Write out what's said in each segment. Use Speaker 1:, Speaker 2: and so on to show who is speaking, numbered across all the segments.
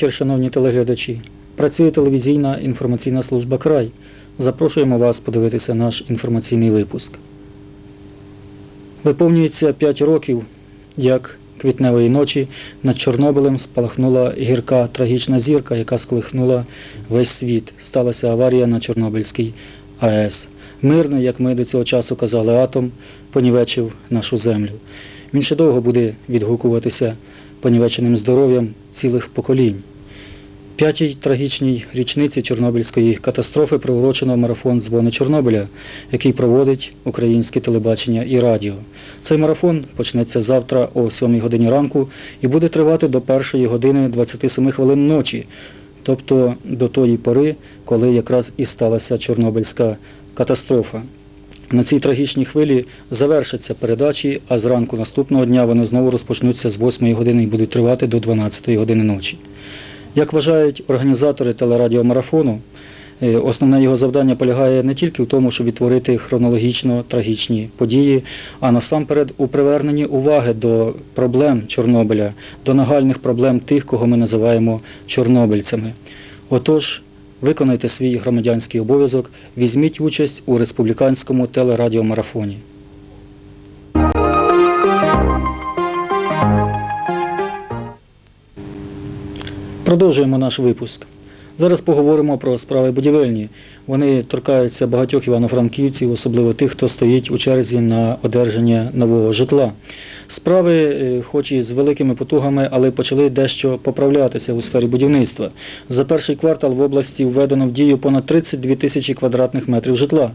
Speaker 1: вечір, шановні телеглядачі. Працює телевізійна інформаційна служба Край. Запрошуємо вас подивитися наш інформаційний випуск. Виповнюється 5 років, як квітневої ночі над Чорнобилем спалахнула гірка трагічна зірка, яка сколихнула весь світ. Сталася аварія на Чорнобильській АЕС. Мирний, як ми до цього часу казали, атом понівечив нашу землю. Він ще довго буде відгукуватися понівеченим здоров'ям цілих поколінь. П'ятій трагічній річниці Чорнобильської катастрофи приурочено марафон Дзвони Чорнобиля, який проводить українське телебачення і радіо. Цей марафон почнеться завтра о 7 годині ранку і буде тривати до першої години 27 хвилин ночі, тобто до тої пори, коли якраз і сталася Чорнобильська катастрофа. На цій трагічній хвилі завершаться передачі, а зранку наступного дня вони знову розпочнуться з 8 години і будуть тривати до 12 години ночі. Як вважають організатори телерадіомарафону, е, основне його завдання полягає не тільки в тому, щоб відтворити хронологічно трагічні події, а насамперед у приверненні уваги до проблем Чорнобиля, до нагальних проблем тих, кого ми називаємо чорнобильцями. Отож, виконайте свій громадянський обов'язок, візьміть участь у республіканському телерадіомарафоні. Продовжуємо наш випуск. Зараз поговоримо про справи будівельні. Вони торкаються багатьох івано-франківців, особливо тих, хто стоїть у черзі на одержання нового житла. Справи, е, хоч і з великими потугами, але почали дещо поправлятися у сфері будівництва. За перший квартал в області введено в дію понад 32 тисячі квадратних метрів житла.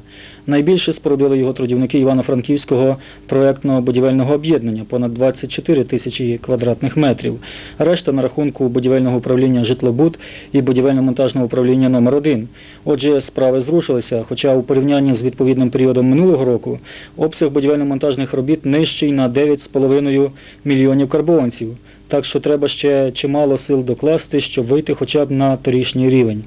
Speaker 1: Найбільше спорудили його трудівники Івано-Франківського проектного будівельного об'єднання понад 24 тисячі квадратних метрів. Решта на рахунку будівельного управління Житлобуд і будівельно-монтажного управління номер 1 Отже, справи зрушилися, хоча у порівнянні з відповідним періодом минулого року обсяг будівельно-монтажних робіт нижчий на 9,5 мільйонів карбованців. Так що треба ще чимало сил докласти, щоб вийти хоча б на торішній рівень.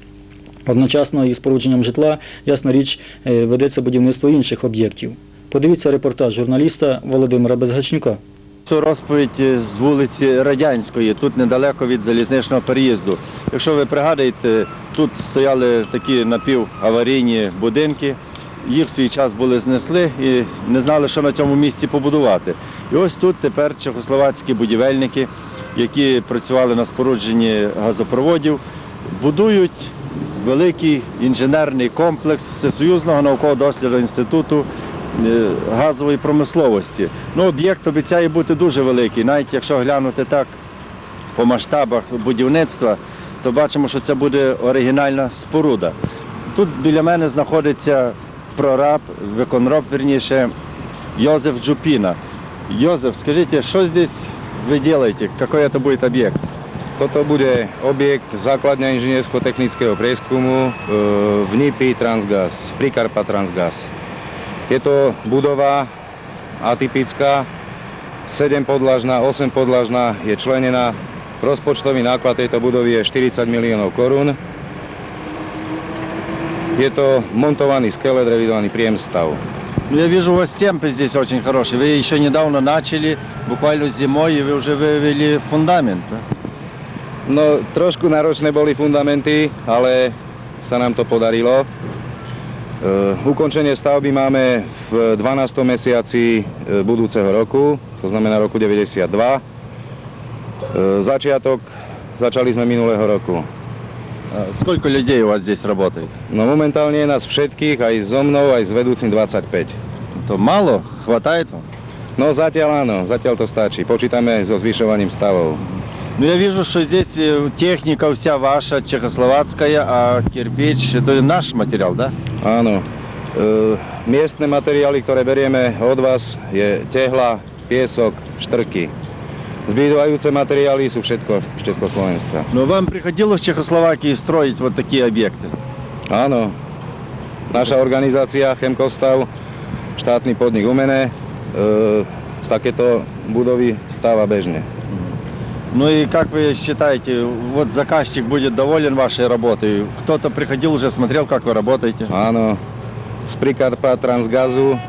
Speaker 1: Одночасно із спорудженням житла, ясна річ, е, ведеться будівництво інших об'єктів. Подивіться репортаж журналіста Володимира Безгачнюка.
Speaker 2: Цю розповідь е, з вулиці Радянської, тут недалеко від залізничного переїзду. Якщо ви пригадуєте, тут стояли такі напіваварійні будинки, їх в свій час були знесли і не знали, що на цьому місці побудувати. І ось тут тепер чехословацькі будівельники, які працювали на спорудженні газопроводів, будують великий інженерний комплекс Всесоюзного науково-дослідного інституту е, газової промисловості. Ну, об'єкт обіцяє бути дуже великий, навіть якщо глянути так по масштабах будівництва, то бачимо, що це буде оригінальна споруда. Тут біля мене знаходиться прораб, виконроб, верніше, Йозеф Джупіна. Йозеф, скажіть, що здесь ви робите? Який це буде об'єкт?
Speaker 3: Toto bude objekt základňa inžiniersko-technického prieskumu v NIPI Transgas, Prikarpa Transgas. Je to budova atypická, 7 podlažná, 8 podlažná, je členená. Rozpočtový náklad tejto budovy je 40 miliónov korún. Je to montovaný skelet, revidovaný priemstav.
Speaker 2: Ну, я вижу, у вас темпы здесь очень хорошие. Вы еще недавно начали, буквально зимой, и вы уже вывели фундамент. да?
Speaker 3: No, trošku náročné boli fundamenty, ale sa nám to podarilo. E, ukončenie stavby máme v 12. mesiaci e, budúceho roku, to znamená roku 92. E, začiatok začali sme minulého roku.
Speaker 2: А Сколько людей у вас здесь работает?
Speaker 3: No momentálne je nás všetkých, aj so mnou, aj s vedúcim 25.
Speaker 2: То мало? Хватает вам?
Speaker 3: No zatiaľ áno, zatiaľ to stačí. Počítame so zvyšovaním stavov.
Speaker 2: Ну, я вижу, что здесь э, техника вся ваша, чехословацкая, а кирпич, это наш материал, да?
Speaker 3: Áno. E, miestne materiály, ktoré berieme od vás, je tehla, piesok, štrky. Zbývajúce materiály sú všetko z Československa.
Speaker 2: Но вам приходилось в Чехословакии строить вот такие объекты?
Speaker 3: Áno. Naša organizácia Chemkostav, štátny podnik Umene, e, takéto budovy stáva bežne.
Speaker 2: Ну и как вы считаете, вот заказчик будет доволен вашей работой? Кто-то приходил уже, смотрел, как вы работаете?
Speaker 3: Áno. Z Prikarpa Transgazu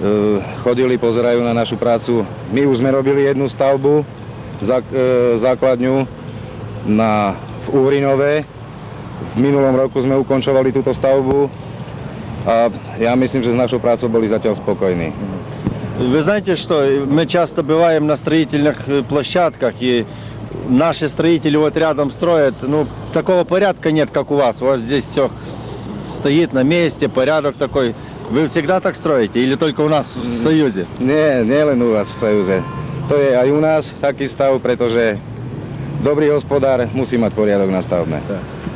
Speaker 3: e, chodili, pozerajú na našu prácu. My už sme robili jednu stavbu, zák- e, základňu. na, v Uhrinove. V minulom roku sme ukončovali túto stavbu a ja myslím, že s našou prácou boli zatiaľ spokojní.
Speaker 2: Вы знаете, что мы часто бываем на строительных э, площадках, и наши строители вот рядом строят, ну, такого порядка нет, как у вас. У вас здесь все стоит на месте, порядок такой. Вы всегда так строите или только у нас в Союзе?
Speaker 3: Nie, nie len u vás v Sajuze. To je aj u nás taký stav, pretože dobrý hospodár musí mať poriadok na stavbe.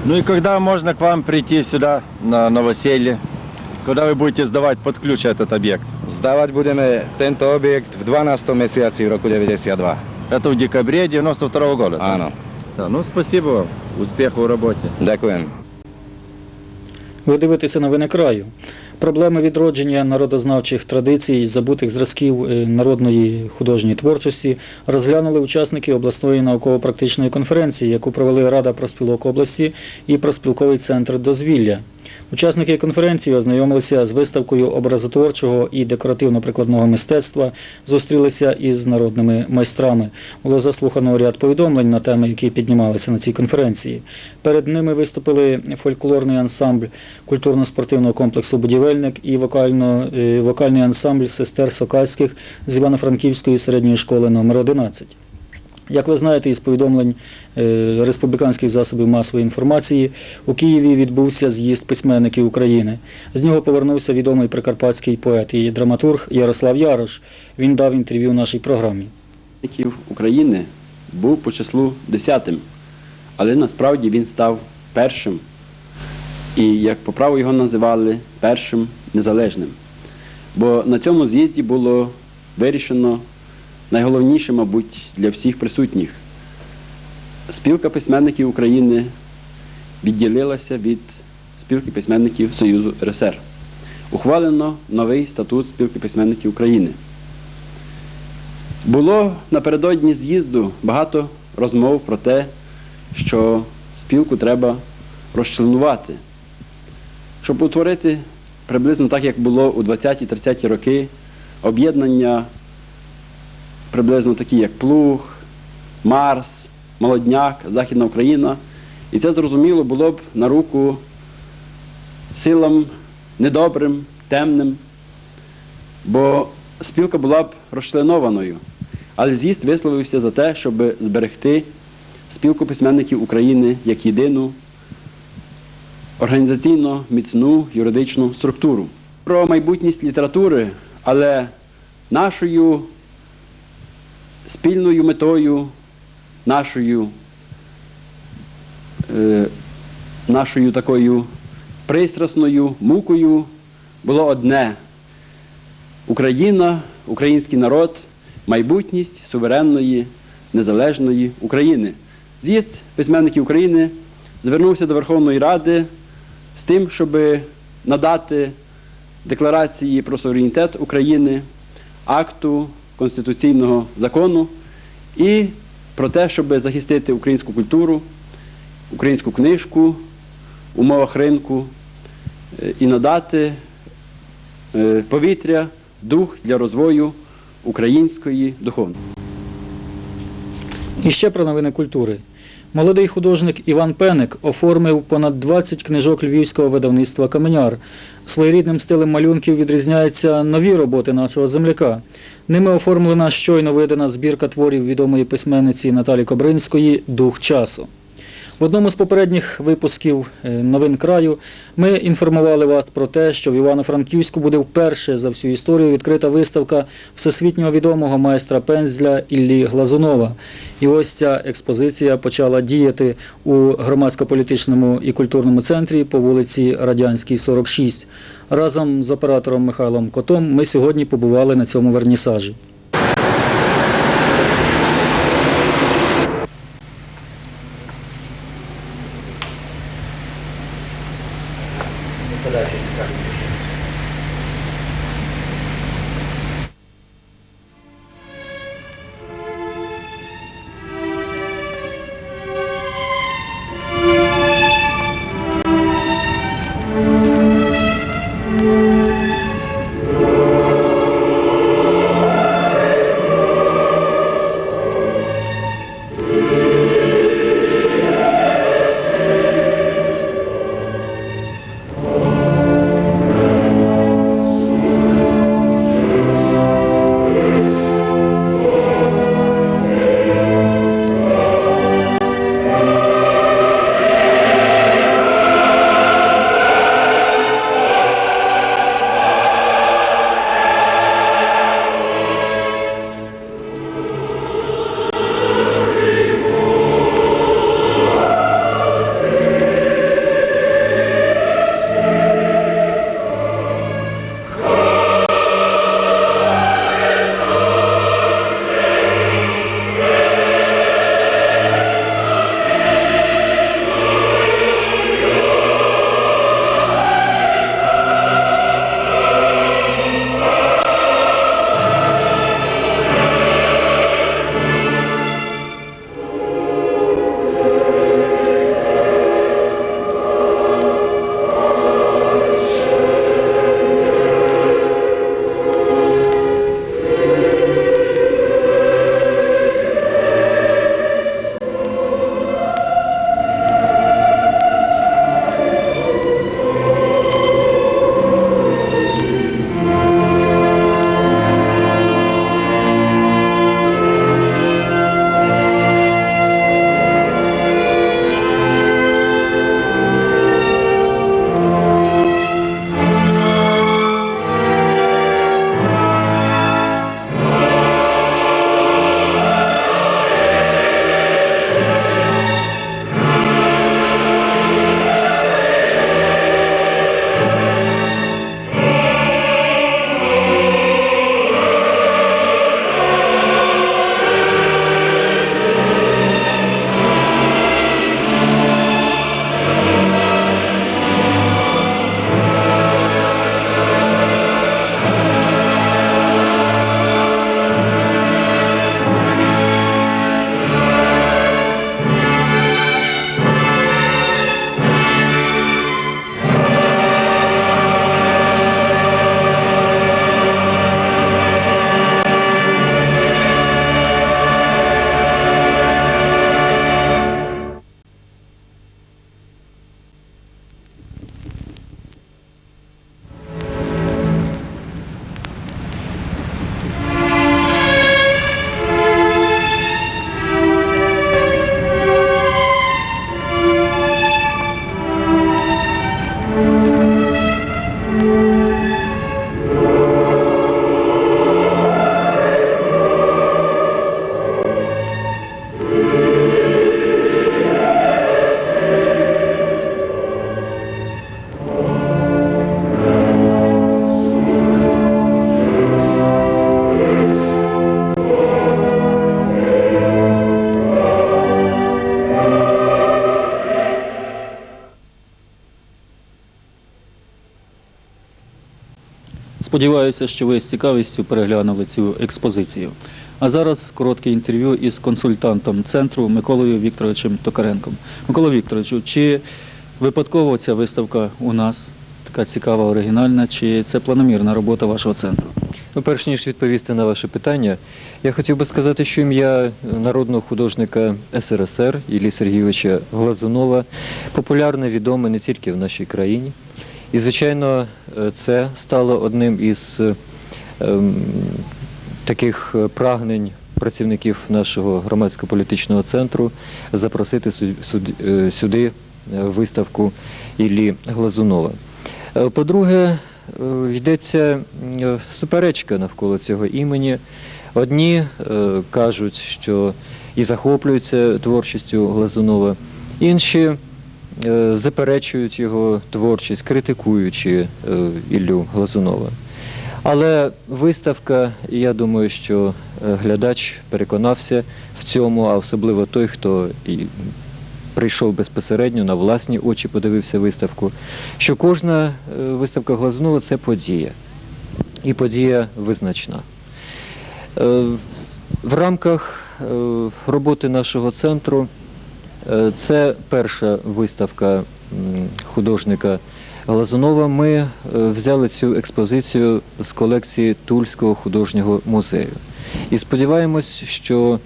Speaker 2: Ну и когда можно к вам прийти сюда, на новоселье? Когда вы будете сдавать под ключ этот объект?
Speaker 3: Zdávať budeme tento objekt v 12. mesiaci v roku 92.
Speaker 2: Это в декабре 92 года? так?
Speaker 3: Áno,
Speaker 2: Да, ну спасибо вам. Успехов в работе.
Speaker 3: ďakujem.
Speaker 1: Ви дивитеся новини краю. Проблеми відродження народознавчих традицій, і забутих зразків народної художньої творчості розглянули учасники обласної науково-практичної конференції, яку провели Рада проспілок області і проспілковий центр дозвілля. Учасники конференції ознайомилися з виставкою образотворчого і декоративно-прикладного мистецтва, зустрілися із народними майстрами. Було заслухано ряд повідомлень на теми, які піднімалися на цій конференції. Перед ними виступили фольклорний ансамбль культурно-спортивного комплексу Будівельник і е, вокальний ансамбль сестер Сокальських з Івано-Франківської середньої школи номер 11. Як ви знаєте, із повідомлень е, республіканських засобів масової інформації у Києві відбувся з'їзд письменників України. З нього повернувся відомий прикарпатський поет і драматург Ярослав Ярош. Він дав інтерв'ю нашій програмі.
Speaker 4: України був по числу десятим, але насправді він став першим. І, як по праву його називали, першим незалежним. Бо на цьому з'їзді було вирішено найголовніше, мабуть, для всіх присутніх. Спілка письменників України відділилася від спілки письменників Союзу РСР. Ухвалено новий статут спілки письменників України. Було напередодні з'їзду багато розмов про те, що спілку треба розчленувати, щоб утворити приблизно так, як було у 20-30 роки, об'єднання приблизно такі, як Плуг, Марс, Молодняк, Західна Україна. І це зрозуміло було б на руку силам недобрим, темним, бо спілка була б розчленованою. Але з'їзд висловився за те, щоб зберегти спілку письменників України як єдину організаційно міцну юридичну структуру. Про майбутність літератури, але нашою спільною метою, нашою, е, нашою такою пристрасною мукою було одне Україна, український народ, майбутність суверенної, незалежної України. З'їзд письменників України звернувся до Верховної Ради з тим, щоб надати декларації про суверенітет України, акту конституційного закону і про те, щоб захистити українську культуру, українську книжку в умовах ринку е, і надати е, повітря, дух для розвою української духовності.
Speaker 1: І ще про новини культури. Молодий художник Іван Пеник оформив понад 20 книжок львівського видавництва Каменяр. Своєрідним стилем малюнків відрізняються нові роботи нашого земляка. Ними оформлена щойно видана збірка творів відомої письменниці Наталі Кобринської Дух часу. Одному з попередніх випусків е, новин краю ми інформували вас про те, що в Івано-Франківську буде вперше за всю історію відкрита виставка всесвітньо відомого майстра пензля Іллі Глазунова. І ось ця експозиція почала діяти у громадсько-політичному і культурному центрі по вулиці Радянській, 46. Разом з оператором Михайлом Котом ми сьогодні побували на цьому вернісажі. Сподіваюся, що ви з цікавістю переглянули цю експозицію. А зараз коротке інтерв'ю із консультантом центру Миколою Вікторовичем Токаренком. Микола Вікторовичу, чи випадково ця виставка у нас така цікава, оригінальна, чи це планомірна робота вашого центру?
Speaker 5: Ну, перш ніж відповісти на ваше питання, я хотів би сказати, що ім'я народного художника СРСР Іллі Сергійовича Глазунова популярне, відоме не тільки в нашій країні. І, звичайно, е, це стало одним із ем, таких е, прагнень працівників нашого громадсько-політичного центру запросити е, сюди виставку Іллі Глазунова. По-друге, йдеться суперечка навколо цього імені. Одні кажуть, що і захоплюються творчістю Глазунова, інші заперечують його творчість, критикуючи е, Іллю Глазунова. Але виставка, я думаю, що е, глядач переконався в цьому, а особливо той, хто і прийшов безпосередньо на власні очі, подивився виставку, що кожна е, виставка Глазунова це подія. І подія визначна. Е, В рамках е, роботи нашого центру е, це перша виставка художника Глазунова. Ми е, взяли цю експозицію з колекції Тульського художнього музею. І сподіваємось, що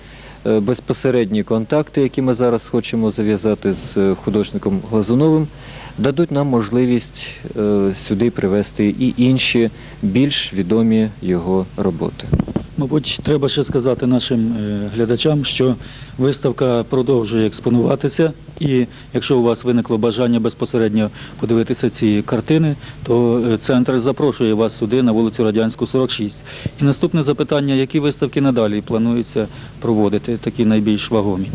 Speaker 5: е, безпосередні контакти, які ми зараз хочемо зав'язати з е, художником Глазуновим, дадуть нам можливість е, сюди привезти і інші більш відомі його роботи.
Speaker 1: Мабуть, треба ще сказати нашим е, глядачам, що виставка продовжує експонуватися, і якщо у вас виникло бажання безпосередньо подивитися ці картини, то е, центр запрошує вас сюди на вулицю Радянську, 46. І наступне запитання: які виставки надалі планується проводити, такі найбільш вагомі?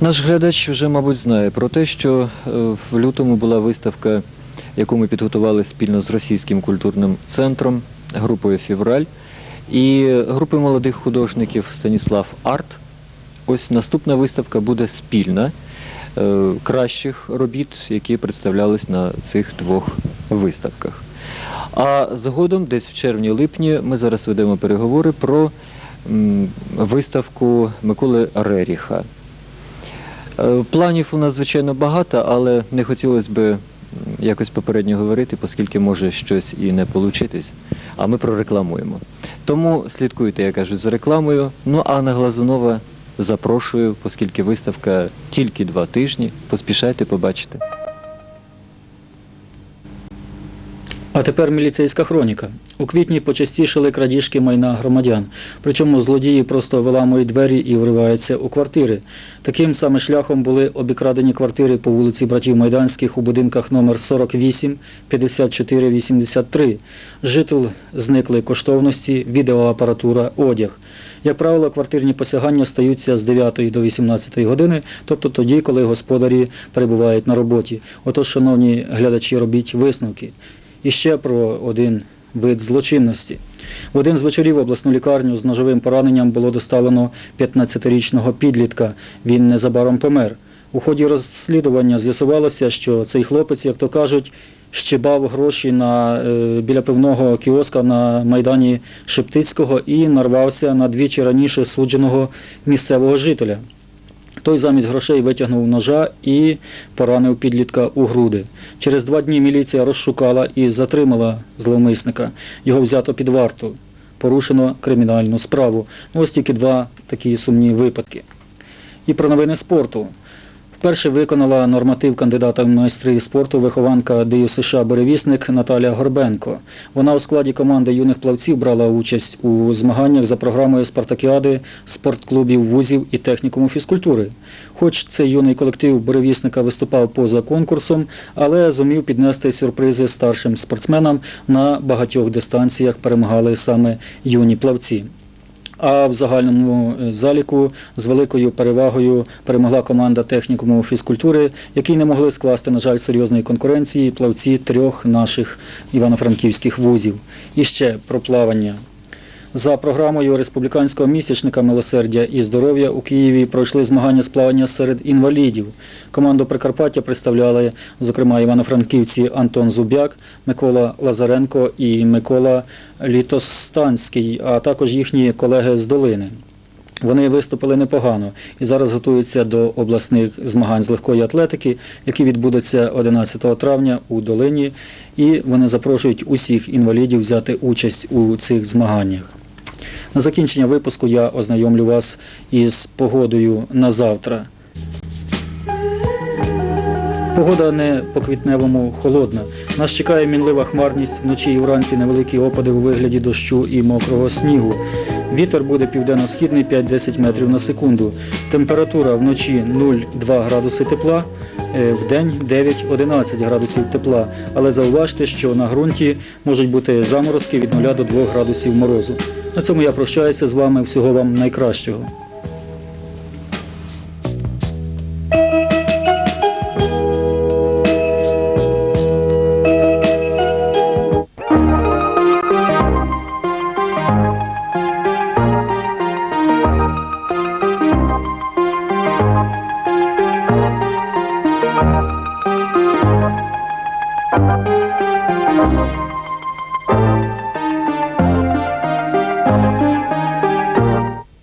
Speaker 5: Наш глядач вже, мабуть, знає про те, що е, в лютому була виставка, яку ми підготували спільно з російським культурним центром, групою Февраль і групою молодих художників Станіслав Арт. Ось наступна виставка буде спільна е, кращих робіт, які представлялись на цих двох виставках. А згодом, десь в червні-липні, ми зараз ведемо переговори про виставку Миколи Реріха. Е, Планів у нас, звичайно, багато, але не хотілося б якось попередньо говорити, оскільки може щось і не получитись, а ми прорекламуємо. Тому слідкуйте, я кажу, за рекламою. Ну а на Глазунова запрошую, оскільки виставка тільки два тижні. Поспішайте побачити.
Speaker 1: А тепер міліцейська хроніка. У квітні почастішили крадіжки майна громадян. Причому злодії просто виламують двері і вриваються у квартири. Таким саме шляхом були обікрадені квартири по вулиці Братів Майданських у будинках номер 48, 54, 83. Жител зникли коштовності, відеоапаратура, одяг. Як правило, квартирні посягання стаються з 9 до 18 години, тобто тоді, коли господарі перебувають на роботі. Отож, шановні глядачі, робіть висновки. І ще про один вид злочинності. В один з вечорів обласну лікарню з ножовим пораненням було доставлено 15-річного підлітка. Він незабаром помер. У ході розслідування з'ясувалося, що цей хлопець, як то кажуть, щибав гроші на, е, біля пивного кіоска на майдані Шептицького і нарвався на двічі раніше судженого місцевого жителя. Той замість грошей витягнув ножа і поранив підлітка у груди. Через два дні міліція розшукала і затримала зловмисника. Його взято під варту. Порушено кримінальну справу. Ну, Ось тільки два такі сумні випадки. І про новини спорту. Вперше виконала норматив кандидата в майстри спорту вихованка ДЮ США Беревісник Наталя Горбенко. Вона у складі команди юних плавців брала участь у змаганнях за програмою спартакіади спортклубів вузів і технікуму фізкультури. Хоч цей юний колектив Беревісника виступав поза конкурсом, але зумів піднести сюрпризи старшим спортсменам на багатьох дистанціях перемагали саме юні плавці. А в загальному е, заліку з великою перевагою перемогла команда технікуму фізкультури, які не могли скласти, на жаль, серйозної конкуренції плавці трьох наших івано-франківських вузів. І ще про плавання. За програмою республіканського місячника милосердя і здоров'я у Києві пройшли змагання з плавання серед інвалідів. Команду Прикарпаття представляли, зокрема, івано-франківці Антон Зубяк, Микола Лазаренко і Микола Літостанський, а також їхні колеги з долини. Вони виступили непогано і зараз готуються до обласних змагань з легкої атлетики, які відбудуться 11 травня у долині. І вони запрошують усіх інвалідів взяти участь у цих змаганнях. На закінчення випуску я ознайомлю вас із погодою на завтра. Погода не по-квітневому холодна. Нас чекає мінлива хмарність, вночі і вранці невеликі опади у вигляді дощу і мокрого снігу. Вітер буде південно-східний 5-10 метрів на секунду. Температура вночі 0,2 градуси тепла, в день 9-11 градусів тепла. Але зауважте, що на ґрунті можуть бути заморозки від 0 до 2 градусів морозу. На цьому я прощаюся з вами. Всього вам найкращого.